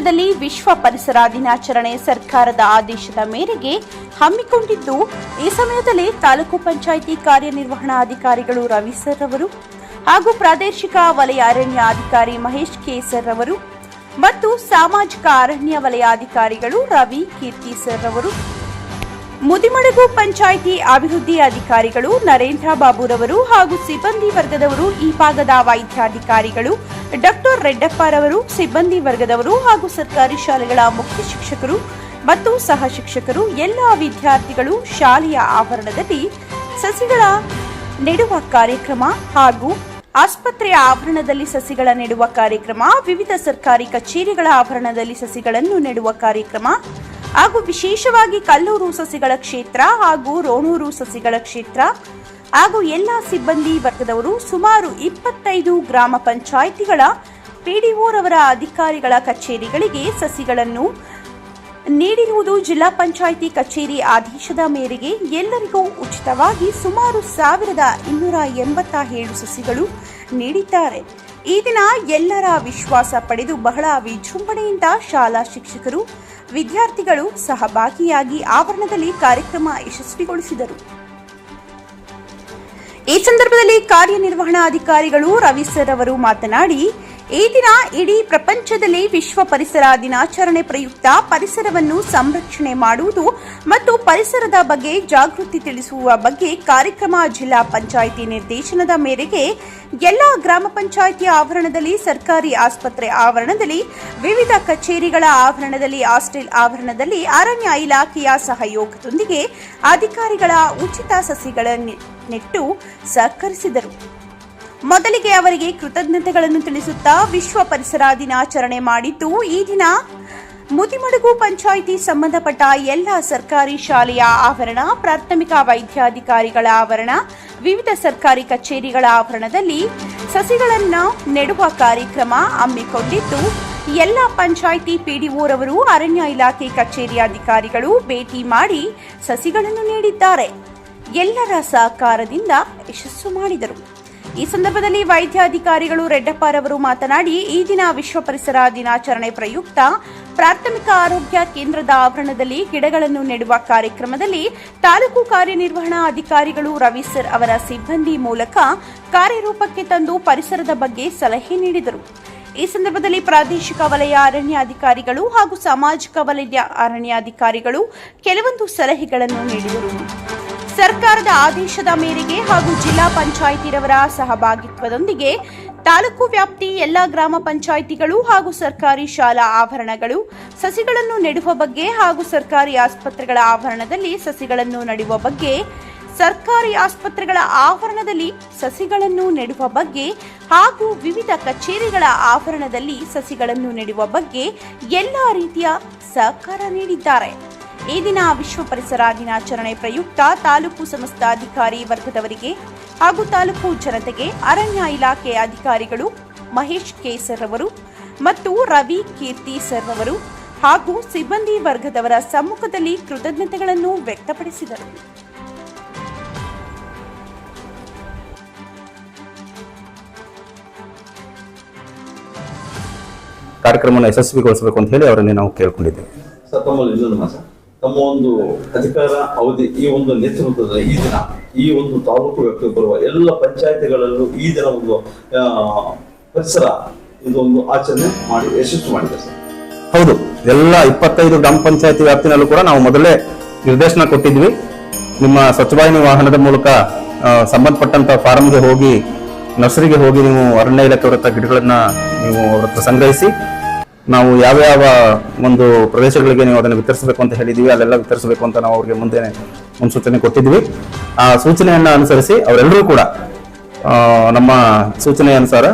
ಪ್ರಪಂಚದಲ್ಲಿ ವಿಶ್ವ ಪರಿಸರ ದಿನಾಚರಣೆ ಸರ್ಕಾರದ ಆದೇಶದ ಮೇರೆಗೆ ಹಮ್ಮಿಕೊಂಡಿದ್ದು, ಈ ಸಮಯದಲ್ಲಿ ತಾಲೂಕು ಪಂಚಾಯಿತಿ ಕಾರ್ಯನಿರ್ವಹಣಾಧಿಕಾರಿಗಳು ರವಿ ಸರ್ ಅವರು ಹಾಗೂ ಪ್ರಾದೇಶಿಕ ವಲಯ ಅರಣ್ಯ ಅಧಿಕಾರಿ ಮಹೇಶ್ ಕೆ ಸರ್ ಅವರು ಮತ್ತು ಸಾಮಾಜಿಕ ಅರಣ್ಯ ವಲಯಾಧಿಕಾರಿಗಳು ರವಿ ಕೀರ್ತಿ ಸರ್ ಅವರು. ಮುದಿಮಡಗು ಪಂಚಾಯಿತಿ ಅಭಿವೃದ್ಧಿ ಅಧಿಕಾರಿಗಳು ನರೇಂದ್ರ ಬಾಬುರವರು ಹಾಗೂ ಸಿಬ್ಬಂದಿ ವರ್ಗದವರು, ಈ ಭಾಗದ ವೈದ್ಯಾಧಿಕಾರಿಗಳು, ಡಾಕ್ಟರ್ ರೆಡ್ಡಪ್ಪರವರು, ಸಿಬ್ಬಂದಿ ವರ್ಗದವರು ಹಾಗೂ ಸರ್ಕಾರಿ ಶಾಲೆಗಳ ಮುಖ್ಯ ಶಿಕ್ಷಕರು ಮತ್ತು ಸಹ ಶಿಕ್ಷಕರು, ಎಲ್ಲ ವಿದ್ಯಾರ್ಥಿಗಳು ಶಾಲೆಯ ಆವರಣದಲ್ಲಿ ಸಸಿಗಳ ನೆಡುವ ಕಾರ್ಯಕ್ರಮ ಹಾಗೂ ಆಸ್ಪತ್ರೆಯ ಆವರಣದಲ್ಲಿ ಸಸಿಗಳ ನೆಡುವ ಕಾರ್ಯಕ್ರಮ, ವಿವಿಧ ಸರ್ಕಾರಿ ಕಚೇರಿಗಳ ಆವರಣದಲ್ಲಿ ಸಸಿಗಳನ್ನು ನೆಡುವ ಕಾರ್ಯಕ್ರಮ ಹಾಗೂ ವಿಶೇಷವಾಗಿ ಕಲ್ಲೂರು ಸಸಿಗಳ ಕ್ಷೇತ್ರ ಹಾಗೂ ರೋಣೂರು ಸಸಿಗಳ ಕ್ಷೇತ್ರ ಹಾಗೂ ಎಲ್ಲ ಸಿಬ್ಬಂದಿ ವರ್ಗದವರು ಸುಮಾರು ಇಪ್ಪತ್ತೈದು ಗ್ರಾಮ ಪಂಚಾಯಿತಿಗಳ ಪಿಡಿಒರವರ ಅಧಿಕಾರಿಗಳ ಕಚೇರಿಗಳಿಗೆ ಸಸಿಗಳನ್ನು ನೀಡಿರುವುದು ಜಿಲ್ಲಾ ಪಂಚಾಯಿತಿ ಕಚೇರಿ ಆದೇಶದ ಮೇರೆಗೆ ಎಲ್ಲರಿಗೂ ಉಚಿತವಾಗಿ ಸುಮಾರು ಸಾವಿರದ ಇನ್ನೂರ ಎಂಬತ್ತ ಏಳು ಸಸಿಗಳು ನೀಡಿದ್ದಾರೆ. ಈ ದಿನ ಎಲ್ಲರ ವಿಶ್ವಾಸ ಪಡೆದು ಬಹಳ ವಿಜೃಂಭಣೆಯಿಂದ ಶಾಲಾ ಶಿಕ್ಷಕರು, ವಿದ್ಯಾರ್ಥಿಗಳು ಸಹಭಾಗಿಯಾಗಿ ಆವರಣದಲ್ಲಿ ಕಾರ್ಯಕ್ರಮ ಯಶಸ್ವಿಗೊಳಿಸಿದರು. ಈ ಸಂದರ್ಭದಲ್ಲಿ ಕಾರ್ಯನಿರ್ವಹಣಾಧಿಕಾರಿಗಳು ರವಿ ಸರ್ ಅವರು ಮಾತನಾಡಿ ಈ ದಿನ ಇಡೀ ಪ್ರಪಂಚದಲ್ಲಿ ವಿಶ್ವ ಪರಿಸರ ದಿನಾಚರಣೆ ಪ್ರಯುಕ್ತ ಪರಿಸರವನ್ನು ಸಂರಕ್ಷಣೆ ಮಾಡುವುದು ಮತ್ತು ಪರಿಸರದ ಬಗ್ಗೆ ಜಾಗೃತಿ ತಿಳಿಸುವ ಬಗ್ಗೆ ಕಾರ್ಯಕ್ರಮ ಜಿಲ್ಲಾ ಪಂಚಾಯಿತಿ ನಿರ್ದೇಶನದ ಮೇರೆಗೆ ಎಲ್ಲ ಗ್ರಾಮ ಪಂಚಾಯಿತಿ ಆವರಣದಲ್ಲಿ ಸರ್ಕಾರಿ ಆಸ್ಪತ್ರೆ ಆವರಣದಲ್ಲಿ, ವಿವಿಧ ಕಚೇರಿಗಳ ಆವರಣದಲ್ಲಿ, ಹಾಸ್ಟೆಲ್ ಆವರಣದಲ್ಲಿ ಅರಣ್ಯ ಇಲಾಖೆಯ ಸಹಯೋಗದೊಂದಿಗೆ ಅಧಿಕಾರಿಗಳ ಉಚಿತ ಸಸಿಗಳ ನೆಟ್ಟು ಸಹಕರಿಸಿದರು. ಮೊದಲಿಗೆ ಅವರಿಗೆ ಕೃತಜ್ಞತೆಗಳನ್ನು ತಿಳಿಸುತ್ತಾ ವಿಶ್ವ ಪರಿಸರ ದಿನಾಚರಣೆ ಮಾಡಿದ್ದು, ಈ ದಿನ ಮುದಿಮಡುಗು ಪಂಚಾಯಿತಿ ಸಂಬಂಧಪಟ್ಟ ಎಲ್ಲ ಸರ್ಕಾರಿ ಶಾಲೆಯ ಆವರಣ, ಪ್ರಾಥಮಿಕ ವೈದ್ಯಾಧಿಕಾರಿಗಳ ಆವರಣ, ವಿವಿಧ ಸರ್ಕಾರಿ ಕಚೇರಿಗಳ ಆವರಣದಲ್ಲಿ ಸಸಿಗಳನ್ನು ನೆಡುವ ಕಾರ್ಯಕ್ರಮ ಹಮ್ಮಿಕೊಂಡಿದ್ದು, ಎಲ್ಲ ಪಂಚಾಯಿತಿ ಪಿಡಿಒರವರು ಅರಣ್ಯ ಇಲಾಖೆ ಕಚೇರಿ ಅಧಿಕಾರಿಗಳು ಭೇಟಿ ಮಾಡಿ ಸಸಿಗಳನ್ನು ನೀಡಿದ್ದಾರೆ. ಎಲ್ಲರ ಸಹಕಾರದಿಂದ ಯಶಸ್ಸು ಮಾಡಿದರು. ಈ ಸಂದರ್ಭದಲ್ಲಿ ವೈದ್ಯಾಧಿಕಾರಿಗಳು ರೆಡ್ಡಪ್ಪರವರು ಮಾತನಾಡಿ, ಈ ದಿನ ವಿಶ್ವ ಪರಿಸರ ದಿನಾಚರಣೆ ಪ್ರಯುಕ್ತ ಪ್ರಾಥಮಿಕ ಆರೋಗ್ಯ ಕೇಂದ್ರದ ಆವರಣದಲ್ಲಿ ಗಿಡಗಳನ್ನು ನೆಡುವ ಕಾರ್ಯಕ್ರಮದಲ್ಲಿ ತಾಲೂಕು ಕಾರ್ಯನಿರ್ವಹಣಾ ಅಧಿಕಾರಿಗಳು ರವಿ ಸರ್ ಅವರ ಸಿಬ್ಬಂದಿ ಮೂಲಕ ಕಾರ್ಯರೂಪಕ್ಕೆ ತಂದು ಪರಿಸರದ ಬಗ್ಗೆ ಸಲಹೆ ನೀಡಿದರು. ಈ ಸಂದರ್ಭದಲ್ಲಿ ಪ್ರಾದೇಶಿಕ ವಲಯ ಅರಣ್ಯಾಧಿಕಾರಿಗಳು ಹಾಗೂ ಸಾಮಾಜಿಕ ವಲಯ ಅರಣ್ಯಾಧಿಕಾರಿಗಳು ಕೆಲವೊಂದು ಸಲಹೆಗಳನ್ನು ನೀಡಿದರು. ಸರ್ಕಾರದ ಆದೇಶದ ಮೇರೆಗೆ ಹಾಗೂ ಜಿಲ್ಲಾ ಪಂಚಾಯಿತಿರವರ ಸಹಭಾಗಿತ್ವದೊಂದಿಗೆ ತಾಲೂಕು ವ್ಯಾಪ್ತಿ ಎಲ್ಲ ಗ್ರಾಮ ಪಂಚಾಯಿತಿಗಳು ಹಾಗೂ ಸರ್ಕಾರಿ ಶಾಲಾ ಆವರಣಗಳು ಸಸಿಗಳನ್ನು ನೆಡುವ ಬಗ್ಗೆ ಹಾಗೂ ಸರ್ಕಾರಿ ಆಸ್ಪತ್ರೆಗಳ ಆವರಣದಲ್ಲಿ ಸಸಿಗಳನ್ನು ನೆಡುವ ಬಗ್ಗೆ, ಸರ್ಕಾರಿ ಆಸ್ಪತ್ರೆಗಳ ಆವರಣದಲ್ಲಿ ಸಸಿಗಳನ್ನು ನೆಡುವ ಬಗ್ಗೆ ಹಾಗೂ ವಿವಿಧ ಕಚೇರಿಗಳ ಆವರಣದಲ್ಲಿ ಸಸಿಗಳನ್ನು ನೆಡುವ ಬಗ್ಗೆ ಎಲ್ಲ ರೀತಿಯ ಸಹಕಾರ ನೀಡಿದ್ದಾರೆ. ಈ ದಿನ ವಿಶ್ವ ಪರಿಸರ ದಿನಾಚರಣೆ ಪ್ರಯುಕ್ತ ತಾಲೂಕು ಸಮಸ್ತ ಅಧಿಕಾರಿ ವರ್ಗದವರಿಗೆ ಹಾಗೂ ತಾಲೂಕು ಜನತೆಗೆ ಅರಣ್ಯ ಇಲಾಖೆ ಅಧಿಕಾರಿಗಳು ಮಹೇಶ್ ಕೆ ಸರ್ ಅವರು ಮತ್ತು ರವಿ ಕೀರ್ತಿ ಸರ್ ಅವರು ಹಾಗೂ ಸಿಬ್ಬಂದಿ ವರ್ಗದವರ ಸಮ್ಮುಖದಲ್ಲಿ ಕೃತಜ್ಞತೆಗಳನ್ನು ವ್ಯಕ್ತಪಡಿಸಿದರು. ಕಾರ್ಯಕ್ರಮವನ್ನು ಯಶಸ್ವಿಗೊಳಿಸಬೇಕು ಅಂತ ಹೇಳಿ ಅವರನ್ನು ನಾವು ಕೇಳ್ಕೊಂಡಿದ್ದೇವೆ. ತಮ್ಮ ಒಂದು ಅಧಿಕಾರ, ಅವಧಿ ಈ ಒಂದು ನೇತೃತ್ವದ ಈ ದಿನ, ಈ ಒಂದು ತಾಲೂಕು ವ್ಯಾಪ್ತಿಗೆ ಬರುವ ಎಲ್ಲ ಪಂಚಾಯತಿಗಳಲ್ಲೂ ಈ ದಿನ ಒಂದು ಪರಿಸರ ಇದೊಂದು ಆಚರಣೆ ಮಾಡಿ ಯಶಸ್ವಿ ಮಾಡಿದೆ ಹೌದು, ಎಲ್ಲ ಇಪ್ಪತ್ತೈದು ಗ್ರಾಮ ಪಂಚಾಯತಿ ವ್ಯಾಪ್ತಿನಲ್ಲೂ ಕೂಡ ನಾವು ಮೊದಲೇ ನಿರ್ದೇಶನ ಕೊಟ್ಟಿದ್ವಿ. ನಿಮ್ಮ ಸ್ವಚ್ಛವಾಹಿನಿ ವಾಹನದ ಮೂಲಕ ಸಂಬಂಧಪಟ್ಟಂತ ಫಾರ್ಮ್ಗೆ ಹೋಗಿ, ನರ್ಸರಿಗೆ ಹೋಗಿ ನೀವು ಅರಣ್ಯ ಇಲಾಖೆ ಹತ್ರ ಗಿಡಗಳನ್ನ ನೀವು ಅವ್ರ ಸಂಗ್ರಹಿಸಿ ನಾವು ಯಾವ ಯಾವ ಒಂದು ಪ್ರದೇಶಗಳಿಗೆ ನೀವು ಅದನ್ನು ವಿತರಿಸಬೇಕು ಅಂತ ಹೇಳಿದೀವಿ ಅಲ್ಲೆಲ್ಲ ವಿತರಿಸಬೇಕು ಅಂತ ನಾವು ಅವ್ರಿಗೆ ಮುಂದೆ ಮುನ್ಸೂಚನೆ ಕೊಟ್ಟಿದ್ವಿ ಆ ಸೂಚನೆಯನ್ನ ಅನುಸರಿಸಿ ಅವರೆಲ್ಲರೂ ಕೂಡ ನಮ್ಮ ಸೂಚನೆ ಅನುಸಾರ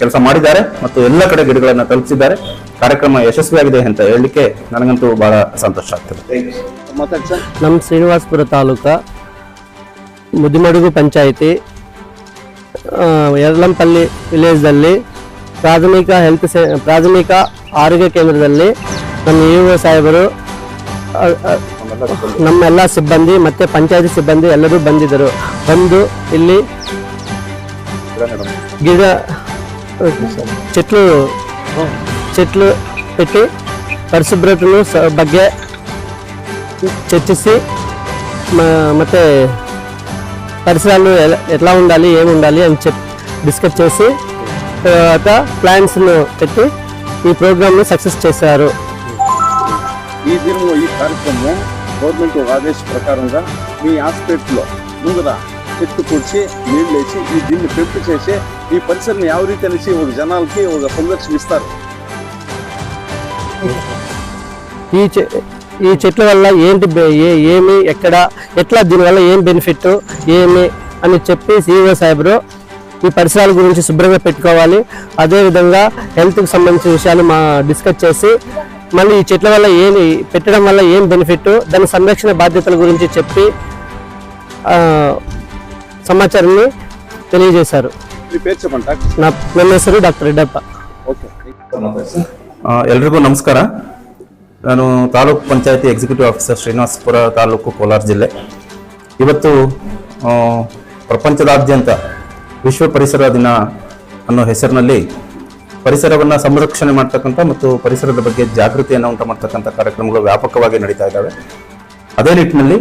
ಕೆಲಸ ಮಾಡಿದ್ದಾರೆ ಮತ್ತು ಎಲ್ಲ ಕಡೆ ಗಿಡಗಳನ್ನು ತಲುಪಿಸಿದ್ದಾರೆ. ಕಾರ್ಯಕ್ರಮ ಯಶಸ್ವಿಯಾಗಿದೆ ಅಂತ ಹೇಳಲಿಕ್ಕೆ ನನಗಂತೂ ಬಹಳ ಸಂತೋಷ ಆಗ್ತದೆ. ಥ್ಯಾಂಕ್ ಯು ಮಾತಾಡಿ ಸರ್ ನಮ್ಮ ಶ್ರೀನಿವಾಸಪುರ ತಾಲೂಕ ಮುದಿಮಡುಗು ಪಂಚಾಯಿತಿ ಆ, ವಿಲೇಜ್ ಅಲ್ಲಿ ಪ್ರಾಥಮಿಕ ಹೆಲ್ತ್ ಸೆ ಪ್ರಾಥಮಿಕ ಆರೋಗ್ಯ ಕೇಂದ್ರದಲ್ಲಿ ನಮ್ಮ ಇ ಸಾಹೇಬರು ಆ, ಆ, ನಮ್ಮೆಲ್ಲ ಸಿಬ್ಬಂದಿ ಮತ್ತು ಪಂಚಾಯತಿ ಸಿಬ್ಬಂದಿ ಎಲ್ಲರೂ ಬಂದಿದ್ದರು ಬಂದು ಇಲ್ಲಿ ಗಿಡ చెట్లు చెట్లు పెట్టి పరిశుభ్రతను స- ಬಗ್ಗೆ చర్చిసి మ- ಮತ್ತೆ పరిసరాలు ఎలా ఎట్లా ఉండాలి ఏమి ఉండాలి అని చెప్ డిస్కస్ చేసి తర్వాత ప్లాన్స్ను పెట్టి ఈ ప్రోగ్రామ్ను సక్సెస్ చేశారు ఈ దినము ఈ కార్యక్రమం గవర్నమెంట్ ఒక ఆదేశ ప్రకారంగా మీ హాస్పిటల్లో ముందర చెట్టు కూర్చి నీళ్ళు వేసి ఈ దీన్ని పెంపు చేసి ఈ పరిసరాన్ని ಯಾವ ರೀತಿ అనేసి ఒక జనాలకి ఒక సందర్శన ఇస్తారు ఈ చె ఈ చెట్ల వల్ల ఏంటి బె- ఏ ఏమి ఎక్కడ ఎట్లా దీనివల్ల ఏం బెనిఫిట్ ఏమి అని చెప్పి సీఈఓ సాహెబ్రు ఈ పరిసరాల గురించి శుభ్రంగా పెట్టుకోవాలి అదేవిధంగా హెల్త్కి సంబంధించిన విషయాలు మా డిస్కస్ చేసి మళ్ళీ ఈ చెట్ల వల్ల ఏమి పెట్టడం వల్ల ఏం బెనిఫిట్ దాని సంరక్షణ బాధ్యతల గురించి చెప్పి ఆ, సమాచారాన్ని తెలియజేశారు మీ పేరు చెప్పండి డాక్టర్ నా ನನ್ನ ಹೆಸರು ಡಾಕ್ಟರ್ ರೆಡ್ಡಪ್ಪ ಓಕೆ ಸರ್ ಆ, ಎಲ್ರಿಗೂ ನಮಸ್ಕಾರ ನಾನು ತಾಲೂಕು ಪಂಚಾಯತಿ ಎಕ್ಸಿಕ್ಯೂಟಿವ್ ಆಫೀಸರ್ ಶ್ರೀನಿವಾಸಪುರ ತಾಲೂಕು ಕೋಲಾರ ಜಿಲ್ಲೆ ಇವತ್ತು ಆ, ಪ್ರಪಂಚದಾದ್ಯಂತ ವಿಶ್ವ ಪರಿಸರ ದಿನ ಅನ್ನೋ ಹೆಸರಿನಲ್ಲಿ ಪರಿಸರವನ್ನು ಸಂರಕ್ಷಣೆ ಮಾಡ್ತಕ್ಕಂಥ ಮತ್ತು ಪರಿಸರದ ಬಗ್ಗೆ ಜಾಗೃತಿಯನ್ನು ಉಂಟು ಮಾಡ್ತಕ್ಕಂಥ ಕಾರ್ಯಕ್ರಮಗಳು ವ್ಯಾಪಕವಾಗಿ ನಡೀತಾ ಇದ್ದಾವೆ. ಅದೇ ನಿಟ್ಟಿನಲ್ಲಿ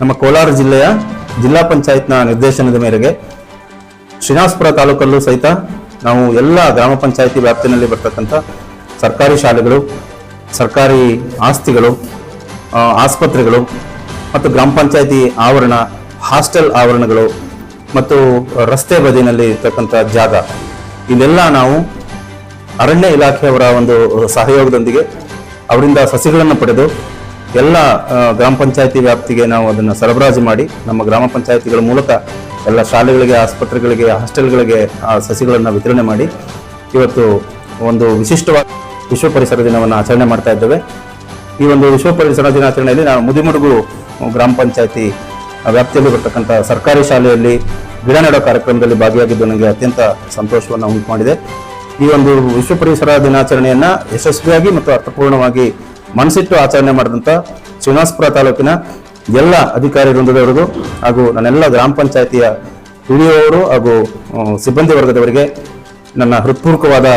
ನಮ್ಮ ಕೋಲಾರ ಜಿಲ್ಲೆಯ ಜಿಲ್ಲಾ ಪಂಚಾಯತ್ನ ನಿರ್ದೇಶನದ ಮೇರೆಗೆ ಶ್ರೀನಿವಾಸಪುರ ತಾಲೂಕಲ್ಲೂ ಸಹಿತ ನಾವು ಎಲ್ಲ ಗ್ರಾಮ ಪಂಚಾಯತಿ ವ್ಯಾಪ್ತಿನಲ್ಲಿ ಬರ್ತಕ್ಕಂಥ ಸರ್ಕಾರಿ ಶಾಲೆಗಳು, ಸರ್ಕಾರಿ ಆಸ್ತಿಗಳು ಆಸ್ಪತ್ರೆಗಳು ಮತ್ತು ಗ್ರಾಮ ಪಂಚಾಯತಿ ಆವರಣ, ಹಾಸ್ಟೆಲ್ ಆವರಣಗಳು ಮತ್ತು ರಸ್ತೆ ಬದಿನಲ್ಲಿ ಇರ್ತಕ್ಕಂಥ ಜಾಗ ಇಲ್ಲೆಲ್ಲ ನಾವು ಅರಣ್ಯ ಇಲಾಖೆಯವರ ಒಂದು ಸಹಯೋಗದೊಂದಿಗೆ ಅವರಿಂದ ಸಸಿಗಳನ್ನು ಪಡೆದು ಎಲ್ಲ ಗ್ರಾಮ ಪಂಚಾಯತಿ ವ್ಯಾಪ್ತಿಗೆ ನಾವು ಅದನ್ನು ಸರಬರಾಜು ಮಾಡಿ ನಮ್ಮ ಗ್ರಾಮ ಪಂಚಾಯತಿಗಳ ಮೂಲಕ ಎಲ್ಲ ಶಾಲೆಗಳಿಗೆ, ಆಸ್ಪತ್ರೆಗಳಿಗೆ, ಹಾಸ್ಟೆಲ್ಗಳಿಗೆ, ಆ, ಸಸಿಗಳನ್ನು ವಿತರಣೆ ಮಾಡಿ ಇವತ್ತು ಒಂದು ವಿಶಿಷ್ಟವಾದ ವಿಶ್ವ ಪರಿಸರ ದಿನವನ್ನು ಆಚರಣೆ ಮಾಡ್ತಾ ಇದ್ದೇವೆ. ಈ ಒಂದು ವಿಶ್ವ ಪರಿಸರ ದಿನಾಚರಣೆಯಲ್ಲಿ ನಾವು ಮುದಿಮುಡುಗು ಗ್ರಾಮ ಪಂಚಾಯತಿ ವ್ಯಾಪ್ತಿಯಲ್ಲಿ ಬರ್ತಕ್ಕಂಥ ಸರ್ಕಾರಿ ಶಾಲೆಯಲ್ಲಿ ಗಿಡ ನೆಡೋ ಕಾರ್ಯಕ್ರಮದಲ್ಲಿ ಭಾಗಿಯಾಗಿದ್ದು ನನಗೆ ಅತ್ಯಂತ ಸಂತೋಷವನ್ನು ಉಂಟು ಮಾಡಿದೆ ಈ ಒಂದು ವಿಶ್ವ ಪರಿಸರ ದಿನಾಚರಣೆಯನ್ನು ಯಶಸ್ವಿಯಾಗಿ ಮತ್ತು ಅರ್ಥಪೂರ್ಣವಾಗಿ ಮನಸ್ಸಿಟ್ಟು ಆಚರಣೆ ಮಾಡಿದಂಥ ಶ್ರೀನಿವಾಸಪುರ ತಾಲೂಕಿನ ಎಲ್ಲ ಅಧಿಕಾರಿ ವೃಂದದವರಿಗೂ ಹಾಗೂ ನನ್ನೆಲ್ಲ ಗ್ರಾಮ ಪಂಚಾಯತಿಯ ಹಿಡಿಯುವವರು ಹಾಗೂ ಸಿಬ್ಬಂದಿ ವರ್ಗದವರಿಗೆ ನನ್ನ ಹೃತ್ಪೂರ್ವಕವಾದ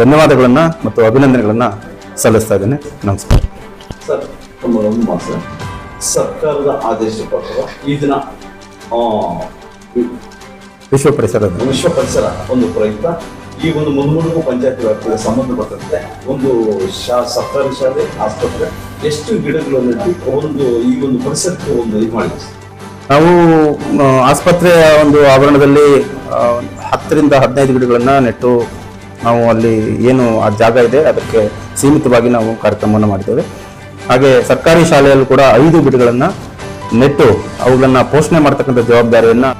ಧನ್ಯವಾದಗಳನ್ನು ಮತ್ತು ಅಭಿನಂದನೆಗಳನ್ನು ಸಲ್ಲಿಸ್ತಾ ಇದ್ದೇನೆ. ನಮಸ್ಕಾರ. ಸರ್ಕಾರದ ಆದೇಶ ಪ್ರಕಾರ ಈ ದಿನ ವಿಶ್ವ ಪರಿಸರ ವಿಶ್ವ ಪರಿಸರ ಒಂದು ಪ್ರಯುಕ್ತ. ಈ ಒಂದು ಮುನ್ನುಡುಗು ಪಂಚಾಯತ್ ವ್ಯಾಪ್ತಿಗೆ ಸಂಬಂಧಪಟ್ಟಂತೆ ಒಂದು ಶಾ ಸರ್ಕಾರಿ ಶಾಲೆ ಆಸ್ಪತ್ರೆ ಎಷ್ಟು ಗಿಡಗಳನ್ನು ನೆಟ್ಟು ಒಂದು ಈ ಒಂದು ಪರಿಸರಕ್ಕೆ ಒಂದು ಇದು ಮಾಡಿದೆ ನಾವು ಆಸ್ಪತ್ರೆಯ ಒಂದು ಆವರಣದಲ್ಲಿ ಹತ್ತರಿಂದ ಹದಿನೈದು ಗಿಡಗಳನ್ನು ನೆಟ್ಟು ನಾವು ಅಲ್ಲಿ ಏನು ಆ ಜಾಗ ಇದೆ ಅದಕ್ಕೆ ಸೀಮಿತವಾಗಿ ನಾವು ಕಾರ್ಯಕ್ರಮವನ್ನು ಮಾಡಿದ್ದೇವೆ. ಹಾಗೆ ಸರ್ಕಾರಿ ಶಾಲೆಯಲ್ಲೂ ಕೂಡ ಐದು ಗಿಡಗಳನ್ನು ನೆಟ್ಟು ಅವುಗಳನ್ನ ಪೋಷಣೆ ಮಾಡ್ತಕ್ಕಂಥ ಜವಾಬ್ದಾರಿಯನ್ನು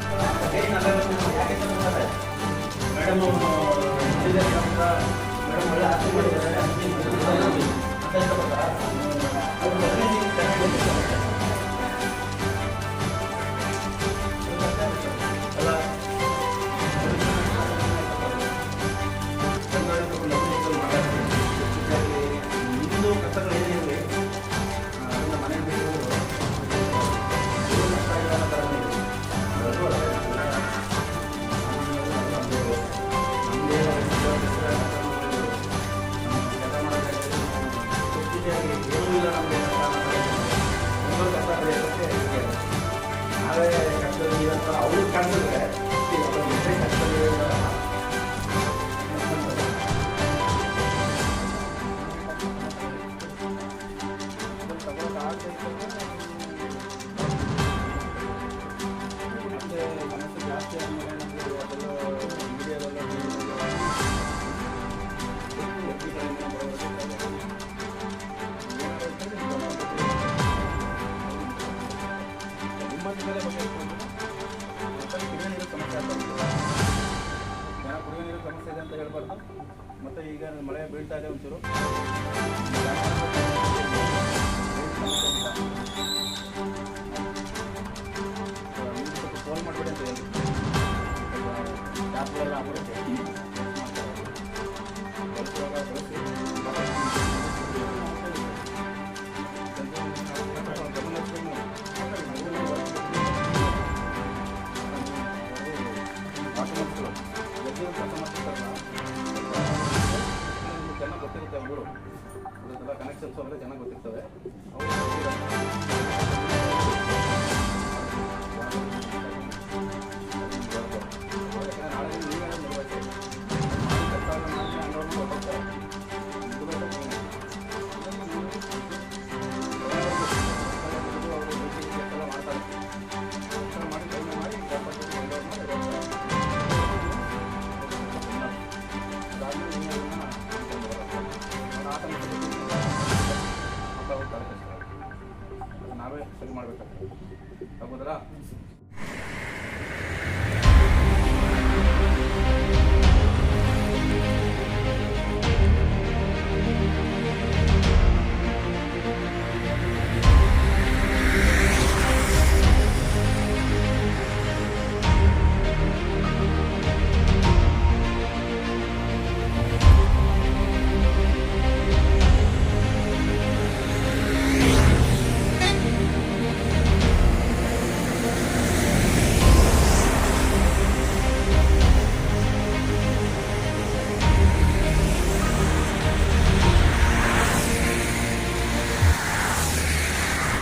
我们干 ಕನೆಕ್ಷನ್ಸ್ ಚೆನ್ನಾಗಿ ಗೊತ್ತಿರ್ತವೆ. ನಾವೇ ಸರಿ ಮಾಡ್ಬೇಕಾಗ್ತದೆ ಹೌದಲ್ಲ